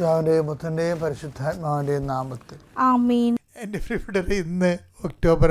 പിതാവിന്റെയും പുത്രന്റെയും പരിശുദ്ധാത്മാവിന്റെയും നാമത്തിൽ. ആമീൻ. എന്റെ പ്രിയപ്പെട്ടവരെ ഇന്ന് ഒക്ടോബർ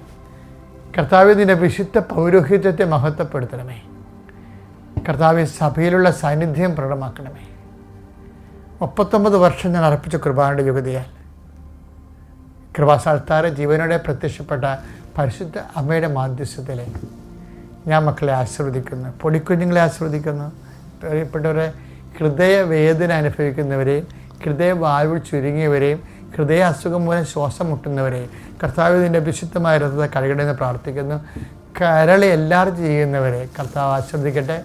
കർത്താവ് നിന്റെ വിശുദ്ധ പൗരോഹിത്യത്തെ മഹത്വപ്പെടുത്തണമേ. കർത്താവ് സഭയിലുള്ള സാന്നിധ്യം പ്രകടമാക്കണമേ. മുപ്പത്തൊമ്പത് വർഷം ഞാൻ അർപ്പിച്ച കൃപായുടെ യുഗതിയാൽ കൃപാസാൽത്താര ജീവനോടെ പ്രത്യക്ഷപ്പെട്ട പരിശുദ്ധ അമ്മയുടെ മാധ്യസ്ഥത്തിൽ ഞാൻ മക്കളെ ആസ്വദിക്കുന്നു പൊടിക്കുഞ്ഞുങ്ങളെ ആസ്വദിക്കുന്നു പ്രിയപ്പെട്ടവരെ ഹൃദയവേദന അനുഭവിക്കുന്നവരെയും ഹൃദയ ഹൃദയവാൽവ് ചുരുങ്ങിയവരെയും ഹൃദയ അസുഖം മൂലം ശ്വാസം മുട്ടുന്നവരെയും കർത്താവ് ഇതിന്റെ വിശുദ്ധമായ രഥത്തെ കഴുകണമെന്ന് പ്രാർത്ഥിക്കുന്നു. കരളി എല്ലാവരും ചെയ്യുന്നവരെ കർത്താവ് ആശ്രദിക്കട്ടെ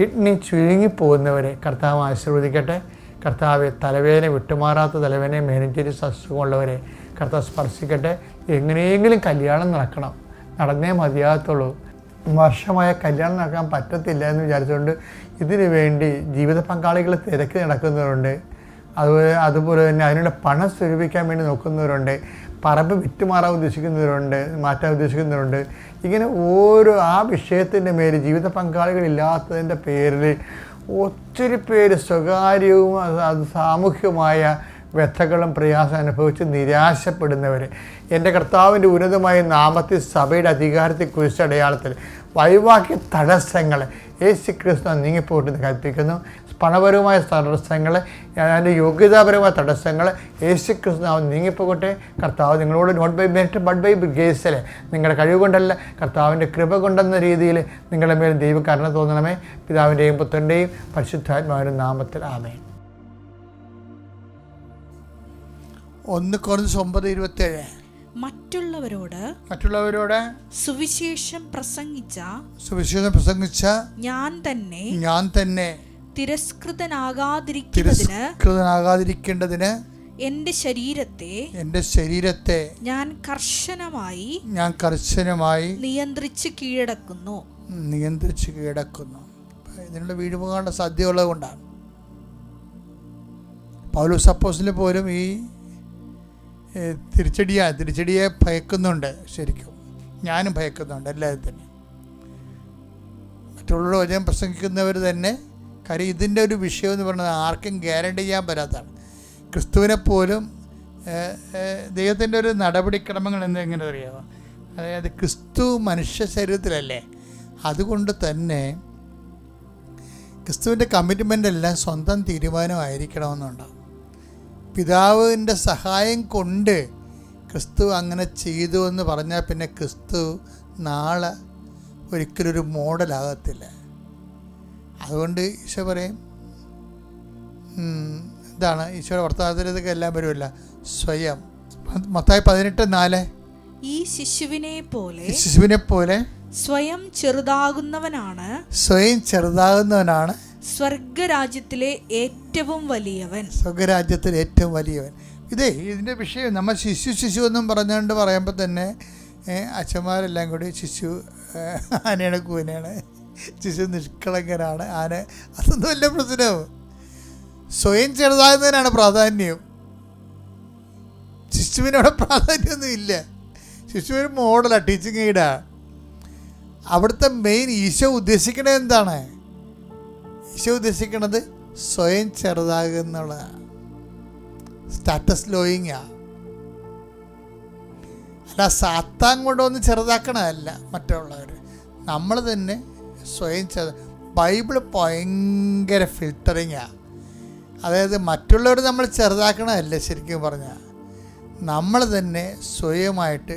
കിഡ്നി ചുരുങ്ങിപ്പോകുന്നവരെ കർത്താവ് ആശീർവദിക്കട്ടെ. കർത്താവ് തലവേദന വിട്ടുമാറാത്ത തലവേദന മെനിറ്റേരിയസ് അസുഖമുള്ളവരെ കർത്താവ് സ്പർശിക്കട്ടെ. എങ്ങനെയെങ്കിലും കല്യാണം നടക്കണം. നടന്നേ മതിയാകത്തുള്ളൂ. വർഷമായ കല്യാണം നടക്കാൻ പറ്റത്തില്ല എന്ന് വിചാരിച്ചുകൊണ്ട് ഇതിനു വേണ്ടി ജീവിത പങ്കാളികൾ തിരക്കി നടക്കുന്നവരുണ്ട്. അതുപോലെ അതുപോലെ തന്നെ അതിനുള്ള പണം സ്വരൂപിക്കാൻ വേണ്ടി നോക്കുന്നവരുണ്ട് പറമ്പ് വിറ്റുമാറാൻ ഉദ്ദേശിക്കുന്നവരുണ്ട് മാറ്റാൻ ഉദ്ദേശിക്കുന്നവരുണ്ട്. ഇങ്ങനെ ഓരോ ആ വിഷയത്തിന്റെ മേൽ ജീവിത പങ്കാളികളില്ലാത്തതിന്റെ പേരിൽ ഒത്തിരി പേര് സ്വകാര്യവും അത് സാമൂഹ്യവുമായ വ്യഥകളും പ്രയാസം അനുഭവിച്ച് നിരാശപ്പെടുന്നവർ എന്റെ കർത്താവിന്റെ ഉന്നതമായ നാമത്തിൽ സഭയുടെ അധികാരത്തെ കുറിച്ച് അടയാളത്തിൽ വൈവാക്യ തടസ്സങ്ങൾ യേശു ക്രിസ്തു നീങ്ങിപ്പോട്ടെന്ന് കൽപ്പിക്കുന്നു. പണപരമായ തടസ്സങ്ങൾ അതിന്റെ യോഗ്യതാപരമായ തടസ്സങ്ങൾ യേശു ക്രിസ്തു നാം നീങ്ങിപ്പോകട്ടെ. കർത്താവ് നിങ്ങളോട് not by merit but by ഗ്രേസിൽ നിങ്ങളുടെ കഴിവ് കൊണ്ടല്ല കർത്താവിന്റെ കൃപ കൊണ്ടെന്ന രീതിയിൽ നിങ്ങളുടെ മേൽ ദൈവം കരുണ തോന്നണമേ. പിതാവിന്റെയും പുത്രന്റെയും പരിശുദ്ധാത്മാവിന്റെ നാമത്തിൽ ആമേ ഒന്ന് കുറഞ്ഞ ഒമ്പത് ഇരുപത്തേഴ്. മറ്റുള്ളവരോട് മറ്റുള്ളവരോട് സുവിശേഷം പ്രസംഗിച്ച സുവിശേഷം പ്രസംഗിച്ച ഞാൻ തന്നെ ഞാൻ തന്നെ തിരസ്കൃതനാകാതിരിക്കുന്നതിന് തിരസ്കൃതനാകാതിരിക്കേണ്ടതിന് എന്റെ ശരീരത്തെ എന്റെ ശരീരത്തെ ഞാൻ കർശനമായി ഞാൻ കർശനമായി നിയന്ത്രിച്ച് കീഴടക്കുന്നു. നിയന്ത്രിച്ച് കീഴടക്കുന്നു. ഇതിനുള്ള വീഴുപോകാനുള്ള സാധ്യതയുള്ളത് കൊണ്ടാണ് പൗലോസ് സപ്പോസിന് പോലും ഈ തിരിച്ചടിയ തിരിച്ചടിയാ ഭയക്കുന്നുണ്ട് ശരിക്കും. ഞാനും ഭയക്കുന്നുണ്ട് എല്ലാവരും തന്നെ. മറ്റുള്ള വചനം പ്രസംഗിക്കുന്നവർ തന്നെ കാര്യം ഇതിന്റെ ഒരു വിഷയം എന്ന് പറയുന്നത് ആർക്കും ഗ്യാരണ്ടി ചെയ്യാൻ പറ്റാത്തതാണ്. ക്രിസ്തുവിനെ പോലും ദൈവത്തിന്റെ ഒരു നടപടിക്രമങ്ങൾ എങ്ങനെ അറിയാമോ അതായത് ക്രിസ്തു മനുഷ്യ ശരീരത്തിലല്ലേ? അതുകൊണ്ട് തന്നെ ക്രിസ്തുവിന്റെ കമ്മിറ്റ്മെന്റ് എല്ലാം സ്വന്തം തീരുമാനമായിരിക്കണമെന്നുണ്ടാവും. പിതാവിന്റെ സഹായം കൊണ്ട് ക്രിസ്തു അങ്ങനെ ചെയ്തു എന്ന് പറഞ്ഞാൽ പിന്നെ ക്രിസ്തു നാളെ ഒരിക്കലും ഒരു മോഡലാകത്തില്ല അതുകൊണ്ട് ഈശോ പറയും ഇതാണ് ഈശോയുടെ വർത്തമാനത്തിലേക്ക് എല്ലാം വരുമല്ല. സ്വയം. മൊത്തമായി പതിനെട്ട് നാല്. ഈ ശിശുവിനെ പോലെ ശിശുവിനെ പോലെ സ്വയം ചെറുതാകുന്നവനാണ്. സ്വയം ചെറുതാകുന്നവനാണ്. സ്വർഗരാജ്യത്തിലെ ഏറ്റവും വലിയവൻ. സ്വർഗരാജ്യത്തിലെ ഏറ്റവും വലിയവൻ. ഇതേ ഇതിന്റെ വിഷയം നമ്മൾ ശിശു ശിശു എന്നും പറഞ്ഞുകൊണ്ട് പറയുമ്പോൾ തന്നെ അച്ഛന്മാരെല്ലാം കൂടി ശിശു ആനയാണ് കൂനയാണ്. ശിശു നിഷ്കളങ്കനാണ്. ആന അതൊന്നും വലിയ പ്രശ്നവും സ്വയം ചെറുതാകുന്നതിനാണ് പ്രാധാന്യം. ശിശുവിനവിടെ പ്രാധാന്യമൊന്നും ഇല്ല ശിശു ഒരു മോഡലാണ് ടീച്ചിങ് എയ്ഡാ അവിടുത്തെ മെയിൻ ഈശോ ഉദ്ദേശിക്കണത് എന്താണ്? ഈശോ ഉദ്ദേശിക്കുന്നത് സ്വയം ചെറുതാകുന്നുള്ളതാണ് സ്റ്റാറ്റസ് ലോയിങ്ങാണ് അല്ല സാത്താൻ കൊണ്ടുവന്ന് ചെറുതാക്കണമല്ല മറ്റുള്ളവർ നമ്മൾ തന്നെ സ്വയം ചെറു ബൈബിൾ ഭയങ്കര ഫിൽറ്ററിങ്ങാണ് അതായത് മറ്റുള്ളവർ നമ്മൾ ചെറുതാക്കണമല്ല ശരിക്കും പറഞ്ഞാൽ നമ്മൾ തന്നെ സ്വയമായിട്ട്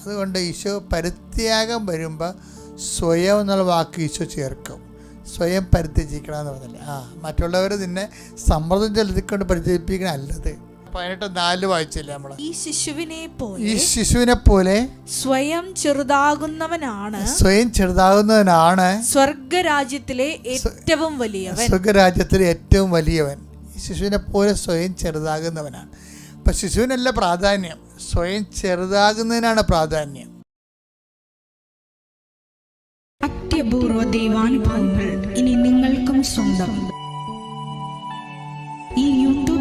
അതുകൊണ്ട് ഈശോ പരിത്യാഗം വരുമ്പോൾ സ്വയം എന്നുള്ള വാക്ക് ഈശോ ചേർക്കും. സ്വയം പരിത്യജിക്കണം എന്ന് പറഞ്ഞില്ലേ? ആ മറ്റുള്ളവർ നിന്നെ സമ്മർദ്ദം ചെലുത്തിക്കൊണ്ട് പരിചയിപ്പിക്കണം അല്ലത് പതിനെട്ട് നാല് വായിച്ചില്ലേ നമ്മൾ ഈ ശിശുവിനെ ഈ പോലെ ശിശുവിനെ പോലെ സ്വയം ചെറുതാകുന്നവനാണ്. സ്വയം ചെറുതാകുന്നവനാണ്. സ്വർഗരാജ്യത്തിലെ ഏറ്റവും വലിയവൻ. സ്വർഗരാജ്യത്തിലെ ഏറ്റവും വലിയവൻ. ഈ ശിശുവിനെ പോലെ സ്വയം ചെറുതാകുന്നവനാണ്. അപ്പം ശിശുവിനല്ല പ്രാധാന്യം. സ്വയം ചെറുതാകുന്നതിനാണ് പ്രാധാന്യം. അത്യപൂർവ ദൈവാനുഭവങ്ങൾ ഇനി നിങ്ങൾക്കും സ്വന്തം. ഈ